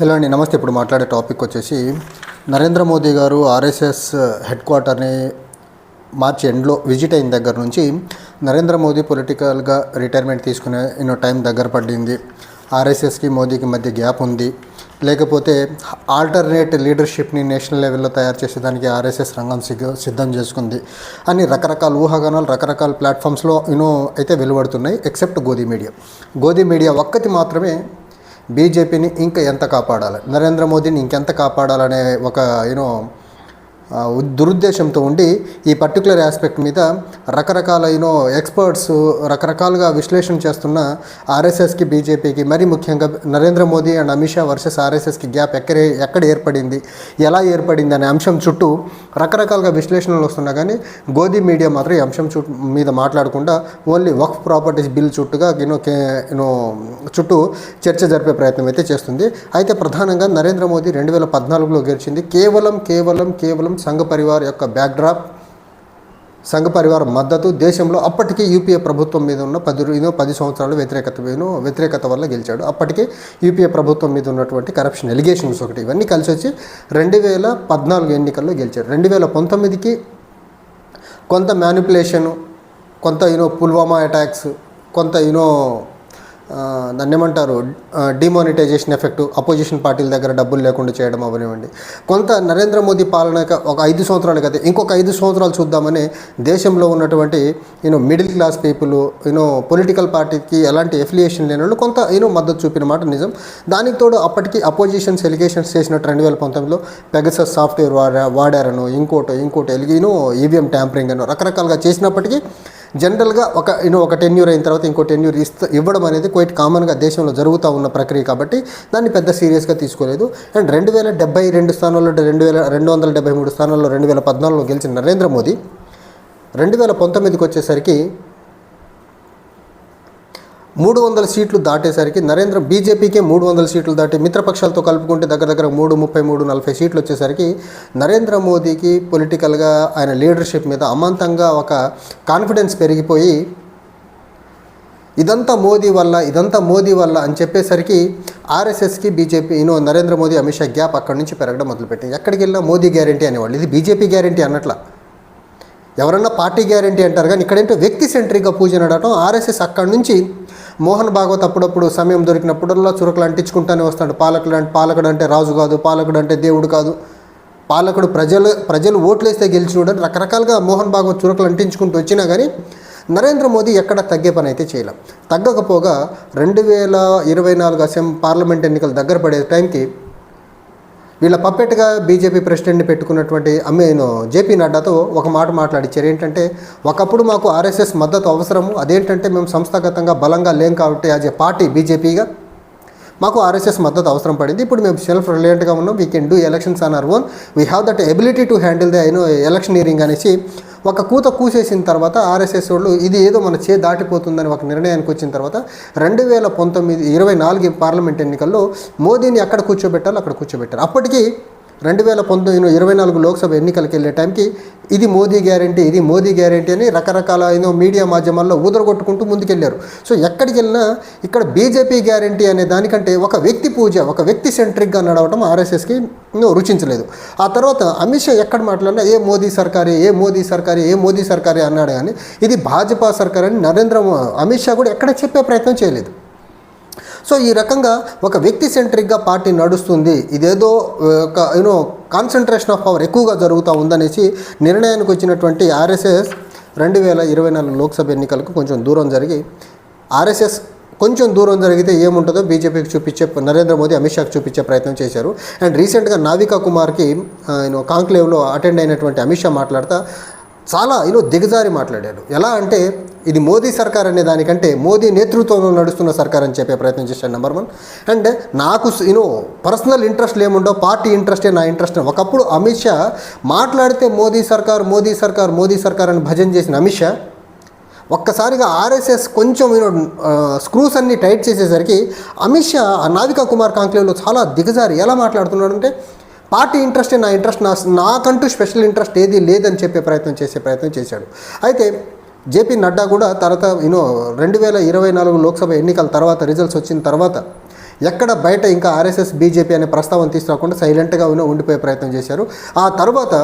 Hello అండి నమస్తే. ఇప్పుడు మాట్లాడే టాపిక్ వచ్చేసి నరేంద్ర మోదీ గారు ఆర్ఎస్ఎస్ హెడ్ క్వార్టర్ని మార్చి ఎండ్లో విజిట్ అయిన దగ్గర నుంచి నరేంద్ర మోదీ పొలిటికల్గా రిటైర్మెంట్ తీసుకునే ఎన్నో టైం దగ్గర పడింది. ఆర్ఎస్ఎస్కి మోదీకి మధ్య గ్యాప్ ఉంది. లేకపోతే ఆల్టర్నేట్ లీడర్షిప్ని నేషనల్ లెవెల్లో తయారు చేసేదానికి ఆర్ఎస్ఎస్ రంగం సిద్ధం చేసుకుంది. అని రకరకాల ఊహాగానాలు రకరకాల ప్లాట్ఫామ్స్లో యూనో అయితే వెలువడుతున్నాయి except Godi media. Godi media ఒక్కటి మాత్రమే బీజేపీని ఇంకా ఎంత కాపాడాలి? నరేంద్ర మోదీని ఇంకెంత కాపాడాలనే ఒక యూనో దురుద్దేశంతో ఉండి ఈ పర్టికులర్ ఆస్పెక్ట్ మీద రకరకాల యూనో ఎక్స్పర్ట్స్ రకరకాలుగా విశ్లేషణ చేస్తున్న ఆర్ఎస్ఎస్కి బీజేపీకి మరి ముఖ్యంగా నరేంద్ర మోదీ అండ్ అమిత్ షా వర్సెస్ ఆర్ఎస్ఎస్కి గ్యాప్ ఎక్కడ ఎక్కడ ఏర్పడింది ఎలా ఏర్పడింది అనే అంశం చుట్టూ రకరకాలుగా విశ్లేషణలు వస్తున్నా కానీ గోధీ మీడియా మాత్రం ఈ అంశం చుట్టూ మీద మాట్లాడకుండా ఓన్లీ వక్ఫ్ ప్రాపర్టీస్ బిల్ చుట్టూగా యూనో కే యూనో చుట్టూ చర్చ జరిపే ప్రయత్నం అయితే చేస్తుంది. అయితే ప్రధానంగా నరేంద్ర మోదీ రెండు వేల పద్నాలుగులో గెలిచింది. కేవలం కేవలం కేవలం సంఘ పరివార్ యొక్క బ్యాక్డ్రాప్ సంఘ పరివార మద్దతు దేశంలో అప్పటికే యూపీఏ ప్రభుత్వం మీద ఉన్న పది ఇదో పది సంవత్సరాలు వ్యతిరేకత వ్యతిరేకత వల్ల గెలిచాడు. అప్పటికే యూపీఏ ప్రభుత్వం మీద ఉన్నటువంటి కరప్షన్ ఎలిగేషన్స్ ఒకటి ఇవన్నీ కలిసి వచ్చి రెండు వేల పద్నాలుగు ఎన్నికల్లో గెలిచాడు రెండు వేల పంతొమ్మిదికి కొంత మ్యానిపులేషను కొంత యూనో పుల్వామా అటాక్స్ కొంత యూనో దాన్ని ఏమంటారు? డిమానిటైజేషన్ ఎఫెక్ట్ అపోజిషన్ పార్టీల దగ్గర డబ్బులు లేకుండా చేయడం అవనివ్వండి. కొంత నరేంద్ర మోదీ పాలన ఒక ఐదు సంవత్సరాలు కదా ఇంకొక ఐదు సంవత్సరాలు చూద్దామని దేశంలో ఉన్నటువంటి you know middle class people you know political పార్టీకి ఎలాంటి ఎఫిలియేషన్ లేని వాళ్ళు కొంత యూనో మద్దతు చూపిన మాట నిజం. దానికి తోడు అప్పటికి అపోజిషన్స్ ఎలిగేషన్స్ చేసినట్టు రెండు వేల పంతొమ్మిదిలో పెగసస్ సాఫ్ట్వేర్ వాడారను ఇంకోటో ఇంకోటో ఎలిగినో ఈవీఎం ట్యాంపరింగ్ అను రకరకాలుగా చేసినప్పటికీ జనరల్గా ఒక యూనో ఒక టెన్యూర్ అయిన తర్వాత ఇంకో టెన్యూర్ ఇస్త ఇవ్వడం అనేది క్వైట్ కామన్గా దేశంలో జరుగుతూ ఉన్న ప్రక్రియ కాబట్టి దాన్ని పెద్ద సీరియస్గా తీసుకోలేదు. అండ్ రెండు వేల డెబ్బై రెండు స్థానాల్లో రెండు వేల రెండు వందల డెబ్బై మూడు స్థానాల్లో రెండు వేల పద్నాలుగులో గెలిచిన నరేంద్ర మోదీ రెండు వేల పంతొమ్మిదికి వచ్చేసరికి మూడు వందల సీట్లు దాటేసరికి నరేంద్ర బీజేపీకే మూడు వందల సీట్లు దాటి మిత్రపక్షాలతో కలుపుకుంటే దగ్గర దగ్గర మూడు ముప్పై మూడు నలభై సీట్లు వచ్చేసరికి నరేంద్ర మోదీకి పొలిటికల్గా ఆయన లీడర్షిప్ మీద అమాంతంగా ఒక కాన్ఫిడెన్స్ పెరిగిపోయి ఇదంతా మోదీ వల్ల ఇదంతా మోదీ వల్ల అని చెప్పేసరికి ఆర్ఎస్ఎస్కి BJP you know Narendra Modi Amit Shah gap అక్కడి నుంచి పెరగడం మొదలుపెట్టింది ఎక్కడికి వెళ్ళినా మోదీ గ్యారంటీ అనేవాళ్ళు. ఇది బీజేపీ గ్యారంటీ అన్నట్ల. ఎవరన్నా పార్టీ గ్యారంటీ అంటారు కానీ ఇక్కడేంటో వ్యక్తి సెంట్రీగా పూజ నడటం ఆర్ఎస్ఎస్ అక్కడి నుంచి మోహన్ భాగవత్ అప్పుడప్పుడు సమయం దొరికినప్పుడల్లా చురకలు అంటించుకుంటానే వస్తాడు. పాలకుడు అంటే పాలకుడు అంటే రాజు కాదు పాలకుడు అంటే దేవుడు కాదు. పాలకుడు ప్రజలు ప్రజలు ఓట్లేస్తే గెలిచినోడని రకరకాలుగా మోహన్ భాగవత్ చురకలు అంటించుకుంటూ వచ్చినా కానీ నరేంద్ర మోదీ ఎక్కడ తగ్గే పని అయితే చేయలేం. తగ్గకపోగా రెండు వేల ఇరవై నాలుగు అసెం పార్లమెంట్ ఎన్నికలు దగ్గర పడే టైంకి వీళ్ళ పప్పెట్గా బీజేపీ ప్రెసిడెంట్ని పెట్టుకున్నటువంటి అమ్మేను జేపీ నడ్డాతో ఒక మాట మాట్లాడిచ్చారు. ఏంటంటే ఒకప్పుడు మాకు ఆర్ఎస్ఎస్ మద్దతు అవసరము. అదేంటంటే మేము సంస్థాగతంగా బలంగా లేం కాబట్టి యాజ్ ఏ పార్టీ బీజేపీగా మాకు ఆర్ఎస్ఎస్ మద్దతు అవసరం పడింది. ఇప్పుడు మేము సెల్ఫ్ రిలయంట్గా ఉన్నాం. We can do elections on our own we have that ability to handle the election electioneering అనేసి ఒక కూత కూసేసిన తర్వాత ఆర్ఎస్ఎస్ వాళ్ళు ఇది ఏదో మన చే దాటిపోతుందని ఒక నిర్ణయానికి వచ్చిన తర్వాత రెండు వేల పంతొమ్మిది ఇరవై నాలుగు పార్లమెంట్ ఎన్నికల్లో మోదీని ఎక్కడ కూర్చోబెట్టాలో అక్కడ కూర్చోబెట్టారు. అప్పటికి రెండు వేల పంతొమ్మిది ఇరవై నాలుగు లోక్సభ ఎన్నికలకు వెళ్ళే టైంకి ఇది మోదీ గ్యారంటీ ఇది మోదీ గ్యారంటీ అని రకరకాల ఏదో మీడియా మాధ్యమాల్లో ఊదరగొట్టుకుంటూ ముందుకెళ్ళారు సో ఎక్కడికి వెళ్ళినా ఇక్కడ బీజేపీ గ్యారంటీ అనే దానికంటే ఒక వ్యక్తి పూజ ఒక వ్యక్తి సెంట్రిక్గా నడవటం ఆర్ఎస్ఎస్కి రుచించలేదు. ఆ తర్వాత అమిత్ షా ఎక్కడ మాట్లాడినా ఏ మోదీ సర్కారే ఏ మోదీ సర్కారే ఏ మోదీ సర్కారే అన్నాడు కానీ ఇది భాజపా సర్కార్ అని నరేంద్ర అమిత్ షా కూడా ఎక్కడ చెప్పే ప్రయత్నం చేయలేదు. సో ఈ రకంగా ఒక వ్యక్తి సెంట్రిక్గా పార్టీ నడుస్తుంది. ఇదేదో ఒక యూనో కాన్సన్ట్రేషన్ ఆఫ్ పవర్ ఎక్కువగా జరుగుతూ ఉందనేసి నిర్ణయానికి వచ్చినటువంటి ఆర్ఎస్ఎస్ రెండు వేల ఇరవై నాలుగు లోక్సభ ఎన్నికలకు కొంచెం దూరం జరిగి ఆర్ఎస్ఎస్ కొంచెం దూరం జరిగితే ఏముంటుందో బీజేపీకి చూపించే నరేంద్ర మోదీ అమిత్ షాకి చూపించే ప్రయత్నం చేశారు. అండ్ రీసెంట్గా నావికా కుమార్కి ఆయన కాంక్లేవ్లో అటెండ్ అయినటువంటి అమిత్ షా మాట్లాడుతూ చాలా యూనో దిగజారి మాట్లాడాడు ఎలా అంటే ఇది మోదీ సర్కార్ అనే దానికంటే మోదీ నేతృత్వంలో నడుస్తున్న సర్కార్ అని చెప్పే ప్రయత్నం చేశాడు నెంబర్ వన్. అండ్ నాకు యూనో పర్సనల్ ఇంట్రెస్ట్ ఏముండో పార్టీ ఇంట్రెస్టే నా ఇంట్రెస్ట్. ఒకప్పుడు అమిత్ షా మాట్లాడితే మోదీ సర్కార్ మోదీ సర్కార్ మోదీ సర్కార్ అని భజన చేసిన అమిత్ షా ఒక్కసారిగా ఆర్ఎస్ఎస్ కొంచెం యూనో స్క్రూస్ అన్ని టైట్ చేసేసరికి అమిత్ షా ఆ నావికా కుమార్ కాంక్లేవ్లో చాలా దిగజారి. ఎలా మాట్లాడుతున్నాడంటే పార్టీ ఇంట్రెస్టే నా ఇంట్రెస్ట్ నా నాకంటూ స్పెషల్ ఇంట్రెస్ట్ ఏది లేదని చెప్పే ప్రయత్నం చేసే ప్రయత్నం చేశాడు. అయితే జేపీ నడ్డా కూడా తర్వాత యూనో రెండు వేల ఇరవై నాలుగు లోక్సభ ఎన్నికల తర్వాత రిజల్ట్స్ వచ్చిన తర్వాత ఎక్కడ బయట ఇంకా ఆర్ఎస్ఎస్ బీజేపీ అనే ప్రస్తావన తీసుకురాకుండా సైలెంట్గా ఉన్న ఉండిపోయే ప్రయత్నం చేశారు. ఆ తర్వాత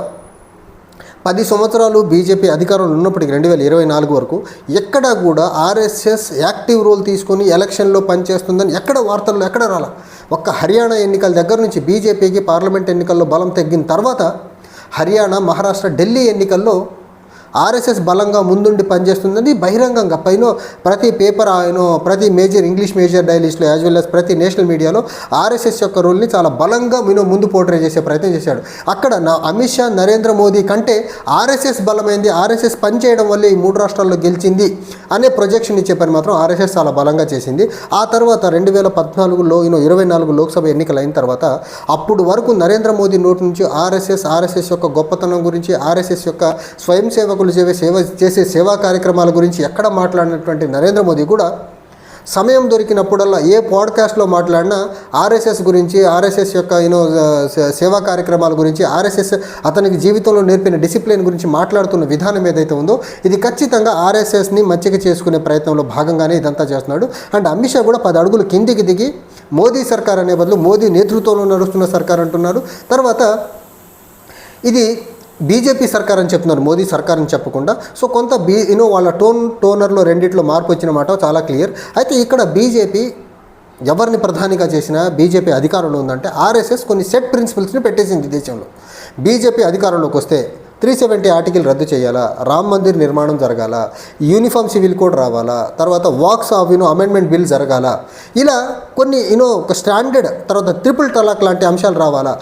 పది సంవత్సరాలు బీజేపీ అధికారంలో ఉన్నప్పటికీ రెండు వేల ఇరవై నాలుగు వరకు ఎక్కడా కూడా ఆర్ఎస్ఎస్ యాక్టివ్ రోల్ తీసుకొని ఎలక్షన్లో పనిచేస్తుందని ఎక్కడ వార్తల్లో ఎక్కడ రాల? ఒక్క హర్యానా ఎన్నికల దగ్గర నుంచి బీజేపీకి పార్లమెంట్ ఎన్నికల్లో బలం తగ్గిన తర్వాత హర్యానా మహారాష్ట్ర ఢిల్లీ ఎన్నికల్లో ఆర్ఎస్ఎస్ బలంగా ముందుండి పనిచేస్తుందని బహిరంగంగా. పైన ప్రతి పేపర్ ఆయన ప్రతి మేజర్ ఇంగ్లీష్ మేజర్ డైలీస్లో యాజ్ వెల్ అస్ ప్రతి నేషనల్ మీడియాలో ఆర్ఎస్ఎస్ యొక్క రోల్ని చాలా బలంగా మీనో ముందు పోర్ట్రే చేసే ప్రయత్నం చేశాడు. అక్కడ నా అమిత్ షా నరేంద్ర మోదీ కంటే ఆర్ఎస్ఎస్ బలమైంది ఆర్ఎస్ఎస్ పనిచేయడం వల్లే ఈ మూడు రాష్ట్రాల్లో గెలిచింది అనే ప్రొజెక్షన్ ఇచ్చే పని మాత్రం ఆర్ఎస్ఎస్ చాలా బలంగా చేసింది. ఆ తర్వాత రెండు వేల పద్నాలుగులో ఈయన ఇరవై నాలుగు లోక్సభ ఎన్నికలు అయిన తర్వాత అప్పుడు వరకు నరేంద్ర మోదీ నోటి నుంచి ఆర్ఎస్ఎస్ ఆర్ఎస్ఎస్ యొక్క గొప్పతనం గురించి ఆర్ఎస్ఎస్ యొక్క స్వయం సేవకులు చేసే సేవ చేసే సేవా కార్యక్రమాల గురించి ఎక్కడ మాట్లాడినటువంటి నరేంద్ర మోదీ కూడా సమయం దొరికినప్పుడల్లా ఏ పాడ్కాస్ట్లో మాట్లాడినా ఆర్ఎస్ఎస్ గురించి ఆర్ఎస్ఎస్ యొక్క యూనో సేవా కార్యక్రమాల గురించి ఆర్ఎస్ఎస్ అతనికి జీవితంలో నేర్పిన డిసిప్లిన్ గురించి మాట్లాడుతున్న విధానం ఏదైతే ఉందో ఇది ఖచ్చితంగా ఆర్ఎస్ఎస్ని మచ్చిక చేసుకునే ప్రయత్నంలో భాగంగానే ఇదంతా చేస్తున్నాడు. అండ్ అమిత్ షా కూడా పది అడుగులు కిందికి దిగి మోదీ సర్కార్ అనే బదులు మోదీ నేతృత్వంలో నడుస్తున్న సర్కార్ అంటున్నారు. తర్వాత ఇది బీజేపీ సర్కార్ అని చెప్తున్నారు మోదీ సర్కార్ అని చెప్పకుండా. సో కొంత బీ యూనో వాళ్ళ టోన్ టోనర్లో రెండిట్లో మార్పు వచ్చిన మాట చాలా క్లియర్. అయితే ఇక్కడ బీజేపీ ఎవరిని ప్రధానిగా చేసినా బీజేపీ అధికారంలో ఉందంటే ఆర్ఎస్ఎస్ కొన్ని సెట్ ప్రిన్సిపల్స్ని పెట్టేసింది దేశంలో. బీజేపీ అధికారంలోకి వస్తే త్రీ సెవెంటీ ఆర్టికల్ రద్దు చేయాలా? రామ్ మందిర్ నిర్మాణం జరగాల? యూనిఫామ్ సివిల్ కోడ్ రావాలా? తర్వాత Waqf of you know amendment bill జరగాల? ఇలా కొన్ని యూనో ఒక స్టాండర్డ్ తర్వాత ట్రిపుల్ తలాక్ లాంటి అంశాలు రావాలా?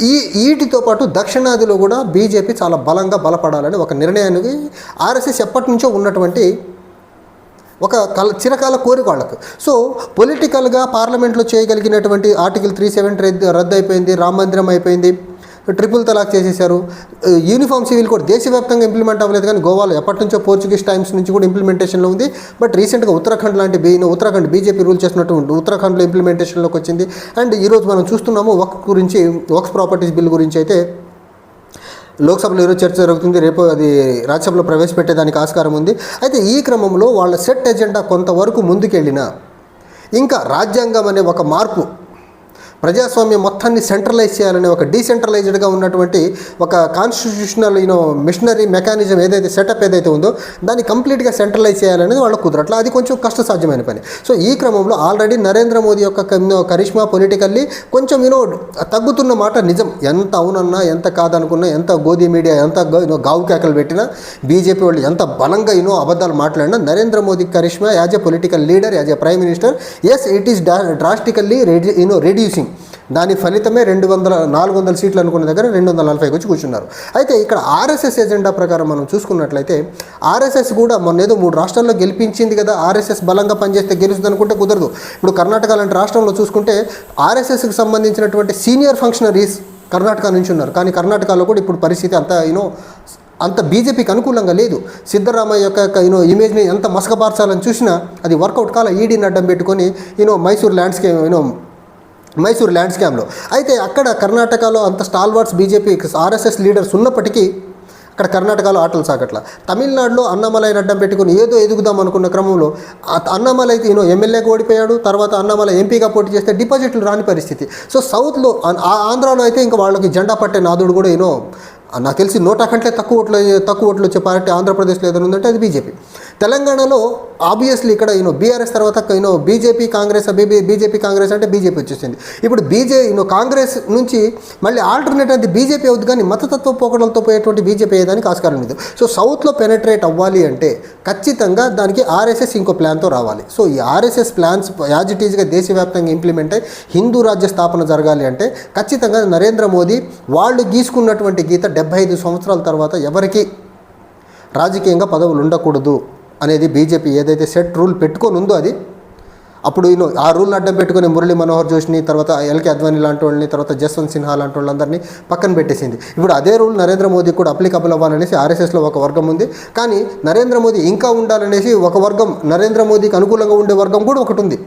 ఈ వీటితో పాటు దక్షిణాదిలో కూడా బీజేపీ చాలా బలంగా బలపడాలని ఒక నిర్ణయానికి ఆర్ఎస్ఎస్ ఎప్పటి నుంచో ఉన్నటువంటి ఒక కల చిరకాల కోరిక వాళ్ళకు. సో పొలిటికల్గా పార్లమెంట్లో చేయగలిగినటువంటి ఆర్టికల్ త్రీ సెవెంటీ రద్దు రద్దు అయిపోయింది రామ మందిరం అయిపోయింది. ట్రిపుల్ తలాక్ చేసేసారు యూనిఫామ్ సివిల్ కోడ్ దేశవ్యాప్తంగా ఇంప్లిమెంట్ అవ్వలేదు కానీ గోవాలో ఎప్పటి నుంచో పోర్చుగీస్ టైమ్స్ నుంచి కూడా ఇంప్లిమెంటేషన్లో ఉంది. బట్ రీసెంట్గా ఉత్తరాఖండ్ లాంటి బీ ఉత్తరాఖండ్ బీజేపీ రూల్ చేస్తున్నట్టు ఉత్తరాఖండ్లో ఇంప్లిమెంటేషన్లోకి వచ్చింది. అండ్ ఈరోజు మనం చూస్తున్నాము వర్క్ గురించి వక్స్ ప్రాపర్టీస్ బిల్ గురించి అయితే. లోక్సభలో ఈరోజు చర్చ జరుగుతుంది. రేపు అది రాజ్యసభలో ప్రవేశపెట్టేదానికి ఆస్కారం ఉంది. అయితే ఈ క్రమంలో వాళ్ళ సెట్ ఎజెండా కొంతవరకు ముందుకెళ్ళినా ఇంకా రాజ్యాంగం అనే ఒక మార్పు ప్రజాస్వామ్యం మొత్తాన్ని సెంట్రలైజ్ చేయాలనే ఒక డీసెంట్రలైజ్డ్గా ఉన్నటువంటి ఒక constitutional you know machinery mechanism ఏదైతే సెటప్ ఏదైతే ఉందో దాన్ని కంప్లీట్గా సెంట్రలైజ్ చేయాలనేది వాళ్ళకు కుదరట్లా అది కొంచెం కష్టసాధ్యమైన పని. సో ఈ క్రమంలో ఆల్రెడీ నరేంద్ర మోదీ యొక్క కరిష్మా పొలిటికల్లీ కొంచెం యూనో తగ్గుతున్న మాట నిజం. ఎంత అవునన్నా ఎంత కాదనుకున్నా ఎంత గోధీ మీడియా ఎంత యూనో గావు కేకలు పెట్టినా బీజేపీ వాళ్ళు ఎంత బలంగా యూనో అబద్ధాలు మాట్లాడినా Narendra Modi charisma as a political leader as a prime minister as it is drastically reduce you know reducing దాని ఫలితమే రెండు వందల నాలుగు వందల సీట్లు అనుకున్న దగ్గర రెండు వందల నలభైకి వచ్చి కూర్చున్నారు. అయితే ఇక్కడ ఆర్ఎస్ఎస్ ఎజెండా ప్రకారం మనం చూసుకున్నట్లయితే ఆర్ఎస్ఎస్ కూడా మొన్న ఏదో మూడు రాష్ట్రాల్లో గెలిపించింది కదా ఆర్ఎస్ఎస్ బలంగా పనిచేస్తే గెలుస్తుంది అనుకుంటే కుదరదు. ఇప్పుడు కర్ణాటక లాంటి రాష్ట్రంలో చూసుకుంటే ఆర్ఎస్ఎస్కి సంబంధించినటువంటి సీనియర్ ఫంక్షనరీస్ కర్ణాటక నుంచి ఉన్నారు. కానీ కర్ణాటకలో కూడా ఇప్పుడు పరిస్థితి అంతా యూనో అంత బీజేపీకి అనుకూలంగా లేదు. సిద్ధరామయ్య యొక్క యూనో ఇమేజ్ని ఎంత మసకబార్చాలని చూసినా అది వర్కౌట్ కాల ఈడీని అడ్డం పెట్టుకొని you know Mysore landscape you know Mysore land స్కామ్లో అయితే అక్కడ కర్ణాటకలో అంత స్టాల్వార్డ్స్ బీజేపీ ఆర్ఎస్ఎస్ లీడర్స్ ఉన్నప్పటికీ అక్కడ కర్ణాటకలో ఆటలు సాగట్ల. తమిళనాడులో అన్నమలైని అడ్డం పెట్టుకుని ఏదో ఎదుగుదాం అనుకున్న క్రమంలో అన్నమలై ఈయన ఎమ్మెల్యేగా ఓడిపోయాడు తర్వాత అన్నమలై ఎంపీగా పోటీ చేస్తే డిపాజిట్లు రాని పరిస్థితి. సో సౌత్లో ఆ- ఆంధ్రాలో అయితే ఇంకా వాళ్ళకి జెండా పట్టే నాదుడు కూడా ఈయనో నాకు తెలిసి నూట కంటే తక్కువ ఓట్లు తక్కువ ఓట్లు వచ్చే పార్టీ ఆంధ్రప్రదేశ్లో ఏదైనా ఉందంటే అది బీజేపీ. తెలంగాణలో ఆబ్వియస్లీ ఇక్కడ యూనో బీఆర్ఎస్ తర్వాత యూనో బీజేపీ కాంగ్రెస్ బీబీ బీజేపీ కాంగ్రెస్ అంటే బీజేపీ వచ్చేసింది. ఇప్పుడు బీజే యూనో కాంగ్రెస్ నుంచి మళ్ళీ ఆల్టర్నేట్ అది బీజేపీ అవుతుంది కానీ మతతత్వ పోకడలతో పోయేటువంటి బీజేపీ అయ్యేదానికి ఆస్కారం లేదు. సో సౌత్లో పెనట్రేట్ అవ్వాలి అంటే ఖచ్చితంగా దానికి ఆర్ఎస్ఎస్ ఇంకో ప్లాన్తో రావాలి. సో ఈ ఆర్ఎస్ఎస్ ప్లాన్స్ యాజ్ ఇట్ ఈజ్గా దేశవ్యాప్తంగా ఇంప్లిమెంట్ అయ్యి హిందూ రాజ్య స్థాపన జరగాలి అంటే ఖచ్చితంగా నరేంద్ర మోదీ వాళ్ళు గీసుకున్నటువంటి గీత డెబ్బై ఐదు సంవత్సరాల తర్వాత ఎవరికి రాజకీయంగా పదవులు ఉండకూడదు అనేది బీజేపీ ఏదైతే సెట్ రూల్ పెట్టుకొని ఉందో అది అప్పుడు ఈయన ఆ రూల్ని అడ్డం పెట్టుకుని మురళీ మనోహర్ జోష్ని తర్వాత ఎల్కే అద్వానీ లాంటి వాళ్ళని తర్వాత జస్వంత్ సిన్హా లాంటి వాళ్ళందరినీ పక్కన పెట్టేసింది. ఇప్పుడు అదే రూల్ నరేంద్ర మోదీ కూడా అప్లికబుల్ అవ్వాలనేసి ఆర్ఎస్ఎస్లో ఒక వర్గం ఉంది. కానీ నరేంద్ర మోదీ ఇంకా ఉండాలనేసి ఒక వర్గం నరేంద్ర మోదీకి అనుకూలంగా ఉండే వర్గం కూడా ఒకటి ఉంది.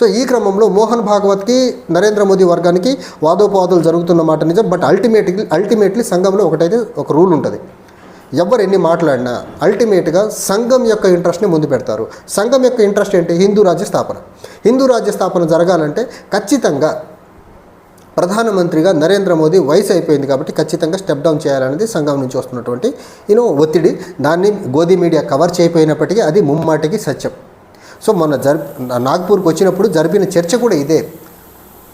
సో ఈ క్రమంలో మోహన్ భాగవత్కి నరేంద్ర మోదీ వర్గానికి వాదోపవాదాలు జరుగుతున్న మాట నిజం. బట్ అల్టిమేట్లీ అల్టిమేట్లీ సంఘంలో ఒకటైతే ఒక రూల్ ఉంటుంది. ఎవరు ఎన్ని మాట్లాడినా అల్టిమేట్గా సంఘం యొక్క ఇంట్రెస్ట్ని ముందు పెడతారు. సంఘం యొక్క ఇంట్రెస్ట్ ఏంటి? హిందూ రాజ్య స్థాపన. హిందూ రాజ్య స్థాపన జరగాలంటే ఖచ్చితంగా ప్రధానమంత్రిగా నరేంద్ర మోదీ వయసు అయిపోయింది కాబట్టి ఖచ్చితంగా స్టెప్ డౌన్ చేయాలనేది సంఘం నుంచి వస్తున్నటువంటి యూనో ఒత్తిడి. దాన్ని గోధి మీడియా కవర్ చేయకపోయినప్పటికీ అది ముమ్మాటికి సత్యం. సో మొన్న జరి నాగ్పూర్కి వచ్చినప్పుడు జరిపిన చర్చ కూడా ఇదే.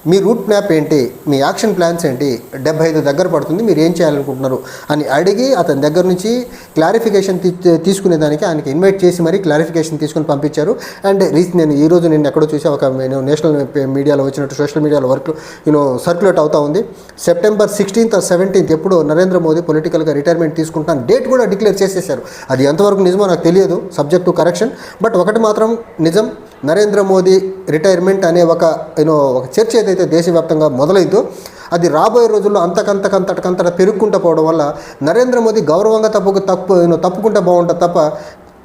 మీ రూట్ మ్యాప్ ఏంటి? మీ యాక్షన్ ప్లాన్స్ ఏంటి? డెబ్బై ఐదు దగ్గర పడుతుంది మీరు ఏం చేయాలనుకుంటున్నారు? అని అడిగి అతని దగ్గర నుంచి క్లారిఫికేషన్ తీసుకునేదానికి ఆయనకి ఇన్వైట్ చేసి మరీ క్లారిఫికేషన్ తీసుకుని పంపించారు. అండ్ రీచ్ నేను ఈ రోజు నేను ఎక్కడో చూసా ఒక నేను నేషనల్ మీడియాలో వచ్చినట్టు సోషల్ మీడియాలో వర్క్ యూనో సర్క్యులేట్ అవుతా ఉంది. సెప్టెంబర్ సిక్స్టీన్త్ సెవెంటీన్త్ ఎప్పుడు నరేంద్ర మోదీ పొలిటికల్గా రిటైర్మెంట్ తీసుకుంటాను డేట్ కూడా డిక్లేర్ చేసేసారు అది ఎంతవరకు నిజమో నాకు తెలియదు సబ్జెక్ట్ టు కరెక్షన్. బట్ ఒకటి మాత్రం నిజం నరేంద్ర మోదీ రిటైర్మెంట్ అనే ఒక యూనో ఒక చర్చ ఏదైతే దేశవ్యాప్తంగా మొదలైందో అది రాబోయే రోజుల్లో అంతకంతకంతటకంతట పెరుగుకుంటూ పోవడం వల్ల నరేంద్ర మోదీ గౌరవంగా తప్పుకు తప్పు యూనో తప్పుకుంటే బాగుంటుంది తప్ప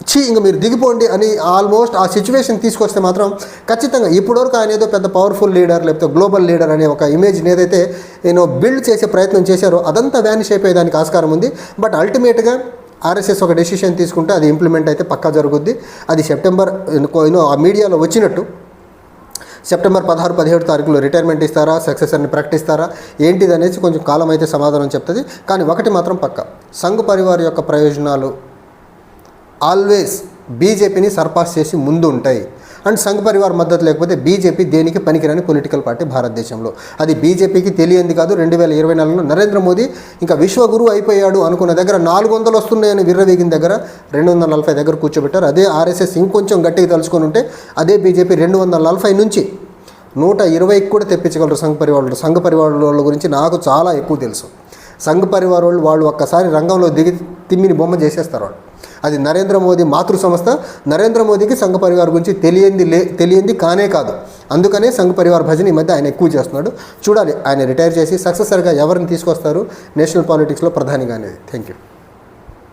చీ ఇంక మీరు దిగిపోండి అని ఆల్మోస్ట్ ఆ సిచ్యువేషన్ తీసుకొస్తే మాత్రం ఖచ్చితంగా ఇప్పటివరకు ఆయన ఏదో పెద్ద పవర్ఫుల్ లీడర్ లేకపోతే గ్లోబల్ లీడర్ అనే ఒక ఇమేజ్ని ఏదైతే నేను బిల్డ్ చేసే ప్రయత్నం చేశారో అదంతా వ్యానిష్ అయిపోయేదానికి ఆస్కారం ఉంది. బట్ అల్టిమేట్గా ఆర్ఎస్ఎస్ ఒక డెసిషన్ తీసుకుంటే అది ఇంప్లిమెంట్ అయితే పక్కా జరుగుద్ది. అది సెప్టెంబర్ యూనో ఆ మీడియాలో వచ్చినట్టు సెప్టెంబర్ పదహారు పదిహేడు తారీఖులో రిటైర్మెంట్ ఇస్తారా సక్సెసర్ని ప్రకటిస్తారా ఏంటిది అనేసి కొంచెం కాలం అయితే సమాధానం చెప్తుంది. కానీ ఒకటి మాత్రం పక్క. సంఘ్ పరివార్ యొక్క ప్రయోజనాలు ఆల్వేస్ బీజేపీని సర్పాస్ చేసి ముందు ఉంటాయి అండ్ సంఘ్ పరివార్ మద్దతు లేకపోతే బీజేపీ దేనికి పనికిరాని పొలిటికల్ పార్టీ భారతదేశంలో. అది బీజేపీకి తెలియంది కాదు. రెండు వేల ఇరవై నాలుగులో నరేంద్ర మోదీ ఇంకా విశ్వగురు అయిపోయాడు అనుకున్న దగ్గర నాలుగు వందలు వస్తున్నాయని విర్రవీగిన దగ్గర రెండు వందల నలభై దగ్గర కూర్చోబెట్టారు. అదే ఆర్ఎస్ఎస్ ఇంకొంచెం గట్టిగా తలుచుకొని ఉంటే అదే బీజేపీ రెండు వందల నలభై నుంచి నూట ఇరవైకి కూడా తెప్పించగలరు సంఘ పరివారులు. సంఘ పరివారుల వాళ్ళ గురించి నాకు చాలా ఎక్కువ తెలుసు. సంఘ పరివార వాళ్ళు వాళ్ళు ఒక్కసారి రంగంలో దిగి తిమ్మిని బొమ్మ చేసేస్తారు వాళ్ళు. అది నరేంద్ర మోదీ మాతృ సంస్థ నరేంద్ర మోదీకి సంఘ పరివార్ గురించి తెలియంది లే తెలియంది కానే కాదు. అందుకనే సంఘ పరివార్ భజన ఈ మధ్య ఆయన ఎక్కువ చేస్తున్నాడు. చూడాలి ఆయన రిటైర్ చేసి సక్సెసర్గా ఎవరిని తీసుకొస్తారు? నేషనల్ పాలిటిక్స్లో ప్రధానిగా అనేది. Thank you